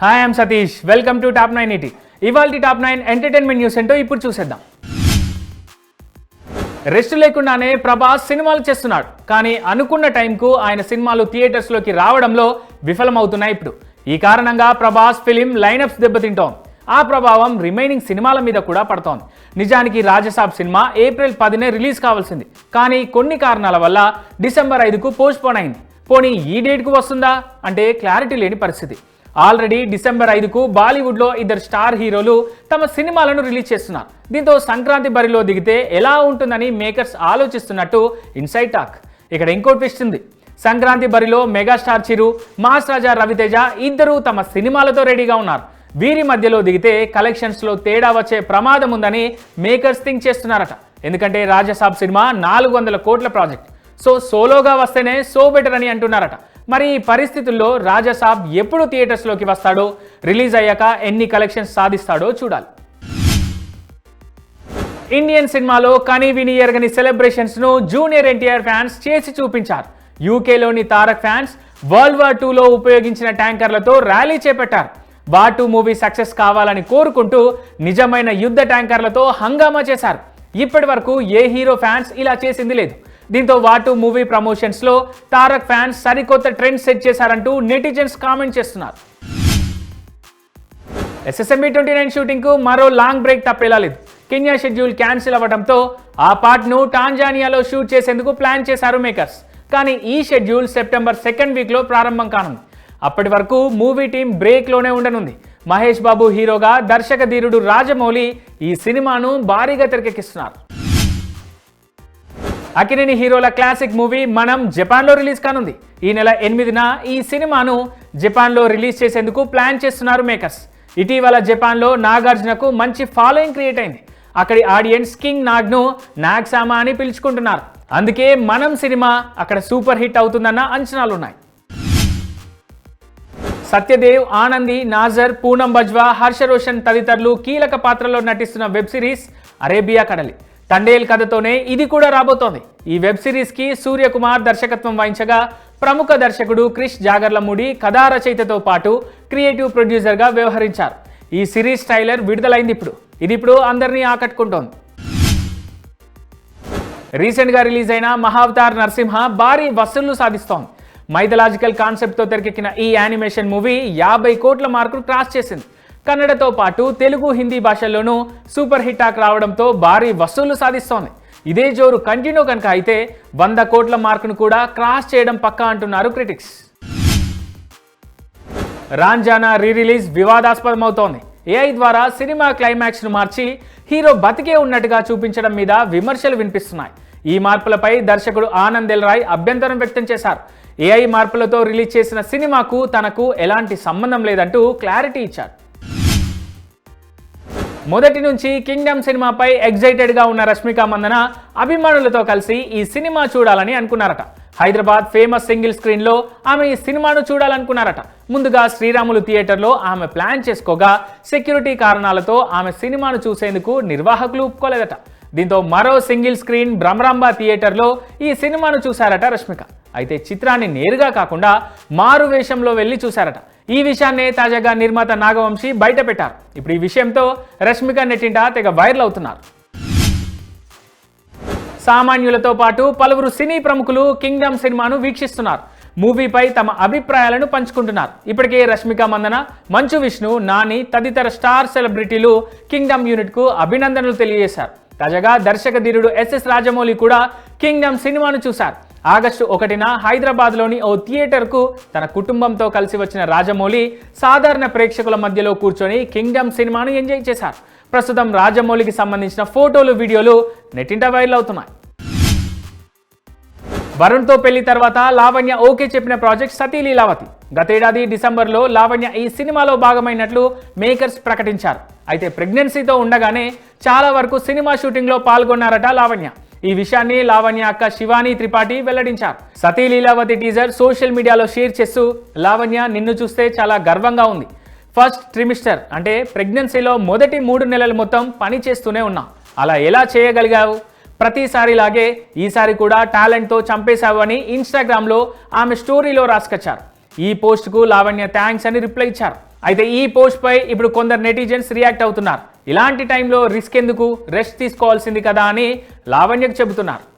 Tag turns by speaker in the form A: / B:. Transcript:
A: Hi I'm Satish welcome to top nine eighty ఇవాళ top nine entertainment news ఏంటో ఇప్పుడు చూసేద్దాం. రెస్ట్ లేకుండానే ప్రభాస్ సినిమాలు చేస్తున్నాడు. కానీ అనుకున్న టైంకు ఆయన సినిమాలు థియేటర్స్లోకి రావడంలో విఫలమవుతున్నాయి ఇప్పుడు. ఈ కారణంగా ప్రభాస్ ఫిలిం లైనప్స్ దెబ్బతింటోంది. ఆ ప్రభావం రిమైనింగ్ సినిమాల మీద కూడా పడుతోంది. నిజానికి రాజసాబ్ సినిమా ఏప్రిల్ పదినే రిలీజ్ కావాల్సింది. కానీ కొన్ని కారణాల వల్ల డిసెంబర్ ఐదుకు పోస్ట్ పోన్ అయింది. పోనీ ఈ డేట్కు వస్తుందా? అంటే క్లారిటీ లేని పరిస్థితి. ఆల్రెడీ డిసెంబర్ ఐదుకు బాలీవుడ్లో ఇద్దరు స్టార్ హీరోలు తమ సినిమాలను రిలీజ్ చేస్తున్నారు. దీంతో సంక్రాంతి బరిలో దిగితే ఎలా ఉంటుందని మేకర్స్ ఆలోచిస్తున్నట్టు ఇన్సైడ్ టాక్. ఇక్కడ ఇంకో ట్విస్ట్ ఉంది. సంక్రాంతి బరిలో మెగాస్టార్ చిరు మాస్ రాజా రవితేజ ఇద్దరు తమ సినిమాలతో రెడీగా ఉన్నారు. వీరి మధ్యలో దిగితే కలెక్షన్స్లో తేడా వచ్చే ప్రమాదం ఉందని మేకర్స్ థింక్ చేస్తున్నారట. ఎందుకంటే రాజసాబ్ సినిమా నాలుగు వందల కోట్ల ప్రాజెక్ట్. సో సోలోగా వస్తేనే సో బెటర్ అని అంటున్నారట. మరి ఈ పరిస్థితుల్లో రాజసాబ్ ఎప్పుడు థియేటర్స్లోకి వస్తాడో రిలీజ్ అయ్యాక ఎన్ని కలెక్షన్స్ సాధిస్తాడో చూడాలి. ఇండియన్ సినిమాలో కనీ విని ఎరగని సెలబ్రేషన్స్ను జూనియర్ ఎన్టీఆర్ ఫ్యాన్స్ చేసి చూపించారు. యూకేలోని తారక్ ఫ్యాన్స్ వరల్డ్ వార్ టూలో ఉపయోగించిన ట్యాంకర్లతో ర్యాలీ చేపట్టారు. వార్ టూ మూవీ సక్సెస్ కావాలని కోరుకుంటూ నిజమైన యుద్ధ ట్యాంకర్లతో హంగామా చేశారు. ఇప్పటి వరకు ఏ హీరో ఫ్యాన్స్ ఇలా చేసింది లేదు. దీంతో వాటు మూవీ ప్రమోషన్స్లో తారక్ ఫ్యాన్స్ సరికొత్త ట్రెండ్ సెట్ చేశారంటూ నెటిజన్స్ కామెంట్ చేస్తున్నారు. ఎస్ఎస్ఎంబి ట్వంటీ నైన్ షూటింగ్కు మరో లాంగ్ బ్రేక్ తప్పేలా లేదు కెన్యా షెడ్యూల్ క్యాన్సిల్ అవ్వడంతో ఆ పార్ట్ను టాంజానియాలో షూట్ చేసేందుకు ప్లాన్ చేశారు మేకర్స్. కానీ ఈ షెడ్యూల్ సెప్టెంబర్ సెకండ్ వీక్లో ప్రారంభం కానుంది. అప్పటి వరకు మూవీ టీం బ్రేక్లోనే ఉండనుంది. మహేష్ బాబు హీరోగా దర్శక ధీరుడు రాజమౌళి ఈ సినిమాను భారీగా తెరకెక్కిస్తున్నారు. అకినేని హీరోల క్లాసిక్ మూవీ మనం జపాన్లో రిలీజ్ కానుంది. ఈ నెల ఎనిమిదిన ఈ సినిమాను జపాన్లో రిలీజ్ చేసేందుకు ప్లాన్ చేస్తున్నారు మేకర్స్. ఇటీవల జపాన్లో నాగార్జునకు మంచి ఫాలోయింగ్ క్రియేట్ అయింది. అక్కడి ఆడియన్స్ కింగ్ నాగ్ను నాగ్ సామా అని పిలుచుకుంటున్నారు. అందుకే మనం సినిమా అక్కడ సూపర్ హిట్ అవుతుందన్న అంచనాలు ఉన్నాయి సత్యదేవ్ ఆనంది నాజర్ పూనం బజ్వా హర్ష రోషన్ తదితరులు కీలక పాత్రలో నటిస్తున్న వెబ్ సిరీస్ అరేబియా కడలి. తండేల్ కథతోనే ఇది కూడా రాబోతోంది. ఈ వెబ్ సిరీస్కి సూర్యకుమార్ దర్శకత్వం వహించగా ప్రముఖ దర్శకుడు క్రిష్ జాగర్లముడి కథా రచయితతో పాటు క్రియేటివ్ ప్రొడ్యూసర్గా వ్యవహరించారు. ఈ సిరీస్ ట్రైలర్ విడుదలైంది ఇప్పుడు. ఇది ఇప్పుడు అందరినీ ఆకట్టుకుంటోంది. రీసెంట్గా రిలీజ్ అయిన మహావతార్ నరసింహ భారీ వసూళ్ళు సాధిస్తోంది. మైథలాజికల్ కాన్సెప్ట్తో తెరకెక్కిన ఈ యానిమేషన్ మూవీ యాభై కోట్ల మార్కులు క్రాస్ చేసింది. కన్నడతో పాటు తెలుగు హిందీ భాషల్లోనూ సూపర్ హిట్ టాక్ రావడంతో భారీ వసూళ్ళు సాధిస్తోంది. ఇదే జోరు కంటిన్యూ కనుక అయితే వంద కోట్ల మార్కును కూడా క్రాస్ చేయడం పక్కా అంటున్నారు క్రిటిక్స్. రాంజానా రీ రిలీజ్ వివాదాస్పదమవుతోంది. ఏఐ ద్వారా సినిమా క్లైమాక్స్ను మార్చి హీరో బతికే ఉన్నట్టుగా చూపించడం మీద విమర్శలు వినిపిస్తున్నాయి. ఈ మార్పులపై దర్శకుడు ఆనంద్ రాయ్ అభ్యంతరం వ్యక్తం చేశారు. ఏఐ మార్పులతో రిలీజ్ చేసిన సినిమాకు తనకు ఎలాంటి సంబంధం లేదంటూ క్లారిటీ ఇచ్చారు. మొదటి నుంచి కింగ్డమ్ సినిమాపై ఎగ్జైటెడ్గా ఉన్న రష్మిక మందన అభిమానులతో కలిసి ఈ సినిమా చూడాలని అనుకున్నారట. హైదరాబాద్ ఫేమస్ సింగిల్ స్క్రీన్లో ఆమె ఈ సినిమాను చూడాలనుకున్నారట. ముందుగా శ్రీరాములు థియేటర్లో ఆమె ప్లాన్ చేసుకోగా సెక్యూరిటీ కారణాలతో ఆమె సినిమాను చూసేందుకు నిర్వాహకులు ఒప్పుకోలేదట. దీంతో మరో సింగిల్ స్క్రీన్ భ్రమరాంబ థియేటర్లో ఈ సినిమాను చూశారట రష్మిక. అయితే చిత్రాన్ని నేరుగా కాకుండా మారు వేషంలో వెళ్ళి చూశారట. ఈ విషయాన్నే తాజాగా నిర్మాత నాగవంశి బయట పెట్టారు ఇప్పుడు ఈ విషయంతో రష్మిక నెట్టింట తెగ వైరల్ అవుతున్నారు. సామాన్యులతో పాటు పలువురు సినీ ప్రముఖులు కింగ్డమ్ సినిమాను వీక్షిస్తున్నారు. మూవీపై తమ అభిప్రాయాలను పంచుకుంటున్నారు. ఇప్పటికే రష్మిక మందన మంచు విష్ణు నాని తదితర స్టార్ సెలబ్రిటీలు కింగ్డమ్ యూనిట్కు అభినందనలు తెలియజేశారు. తాజాగా దర్శక ధీరుడు ఎస్ఎస్ రాజమౌళి కూడా కింగ్డమ్ సినిమాను చూశారు. ఆగస్టు ఒకటిన హైదరాబాద్లోని ఓ థియేటర్కు తన కుటుంబంతో కలిసి వచ్చిన రాజమౌళి సాధారణ ప్రేక్షకుల మధ్యలో కూర్చొని కింగ్డమ్ సినిమాను ఎంజాయ్ చేశారు. ప్రస్తుతం రాజమౌళికి సంబంధించిన ఫోటోలు వీడియోలు నెట్టింట వైరల్ అవుతున్నాయి. వరుణ్తో పెళ్ళి తర్వాత లావణ్య ఓకే చెప్పిన ప్రాజెక్ట్ సతీ లీలావతి. గతేడాది డిసెంబర్లో లావణ్య ఈ సినిమాలో భాగమైనట్లు మేకర్స్ ప్రకటించారు. అయితే ప్రెగ్నెన్సీతో ఉండగానే చాలా వరకు సినిమా షూటింగ్లో పాల్గొన్నారట లావణ్య. ఈ విషయాన్ని లావణ్య అక్క శివాని త్రిపాఠి వెల్లడించారు. సతీ లీలావతి టీజర్ సోషల్ మీడియాలో షేర్ చేస్తూ లావణ్య నిన్ను చూస్తే చాలా గర్వంగా ఉంది. ఫస్ట్ ట్రిమిస్టర్ అంటే ప్రెగ్నెన్సీలో మొదటి మూడు నెలలు మొత్తం పని చేస్తూనే ఉన్నా. అలా ఎలా చేయగలిగావు? ప్రతిసారిలాగే ఈసారి కూడా టాలెంట్తో చంపేశావు అని ఇన్స్టాగ్రామ్లో ఆమె స్టోరీలో రాసుకొచ్చారు. ఈ పోస్ట్కు లావణ్య థ్యాంక్స్ అని రిప్లై ఇచ్చారు. అయితే ఈ పోస్ట్పై ఇప్పుడు కొందరు నెటిజన్స్ రియాక్ట్ అవుతున్నారు. ఇలాంటి టైంలో రిస్క్ ఎందుకు? రెస్ట్ తీసుకోవాల్సింది కదా అని లావణ్యకు చెబుతున్నారు.